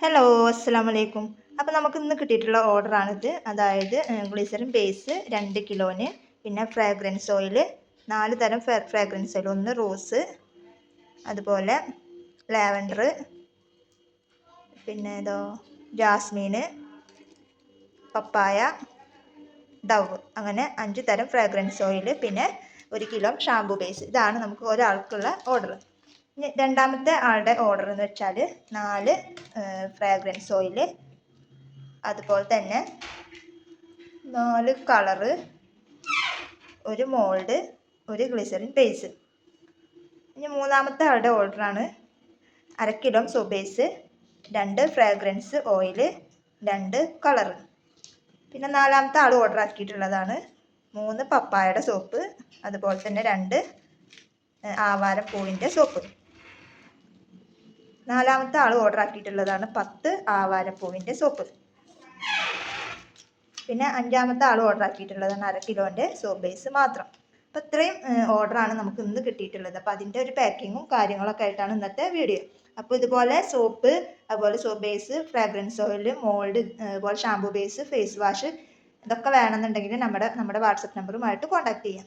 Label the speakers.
Speaker 1: Hello അസ്സാം വലൈക്കും അപ്പോൾ നമുക്ക് ഇന്ന് കിട്ടിയിട്ടുള്ള ഓർഡറാണിത് അതായത് ഗ്ലിസറിൻ ബേസ് രണ്ട് കിലോന് പിന്നെ ഫ്രാഗ്രൻസ് ഓയിൽ നാല് തരം ഫ്രാഗ്രൻസ് ഓയിൽ ഒന്ന് റോസ് അതുപോലെ ലാവൻഡർ പിന്നെ ഏതോ ജാസ്മീന് പപ്പായ ഡവ് അങ്ങനെ അഞ്ച് തരം ഫ്രാഗ്രൻസ് ഓയിൽ പിന്നെ ഒരു കിലോ ഷാംപൂ ബേസ് ഇതാണ് നമുക്ക് ഒരാൾക്കുള്ള ഓർഡർ രണ്ടാമത്തെ ആളുടെ ഓർഡർ എന്ന് വെച്ചാൽ നാല് ഫ്രാഗ്രൻസ് ഓയിൽ അതുപോലെ തന്നെ നാല് കളറ് ഒരു മോൾഡ് ഒരു ഗ്ലിസറിൻ ബേസ് ഇനി മൂന്നാമത്തെ ആളുടെ ഓർഡറാണ് അര കിലോ സോബേസ് രണ്ട് ഫ്രാഗ്രൻസ് ഓയിൽ രണ്ട് കളറ് പിന്നെ നാലാമത്തെ ആൾ ഓർഡർ ആക്കിയിട്ടുള്ളതാണ് മൂന്ന് പപ്പായയുടെ സോപ്പ് അതുപോലെ തന്നെ രണ്ട് ആവാരപ്പൂവിന്റെ സോപ്പ് നാലാമത്തെ ആൾ ഓർഡർ ആക്കിയിട്ടുള്ളതാണ് പത്ത് ആവാരപ്പൂവിന്റെ സോപ്പ്. പിന്നെ അഞ്ചാമത്തെ ആൾ ഓർഡർ ആക്കിയിട്ടുള്ളതാണ് അര കിലോന്റെ സോപ്പ് ബേസ് മാത്രം. അപ്പോൾ ഇത്രയും ഓർഡറാണ് നമുക്ക് ഇന്ന് കിട്ടിയിട്ടുള്ളത്. അപ്പോൾ അതിന്റെ ഒരു പാക്കിങ്ങും കാര്യങ്ങളൊക്കെ ആയിട്ടാണ് ഇന്നത്തെ വീഡിയോ അപ്പോൾ ഇതുപോലെ സോപ്പ് അതുപോലെ soap base fragrance oil mould അതുപോലെ ഷാമ്പു ബേസ് ഫേസ് വാഷ് ഇതൊക്കെ വേണമെന്നുണ്ടെങ്കിൽ നമ്മുടെ നമ്മുടെ വാട്സപ്പ് നമ്പറുമായിട്ട് കോൺടാക്ട് ചെയ്യാം.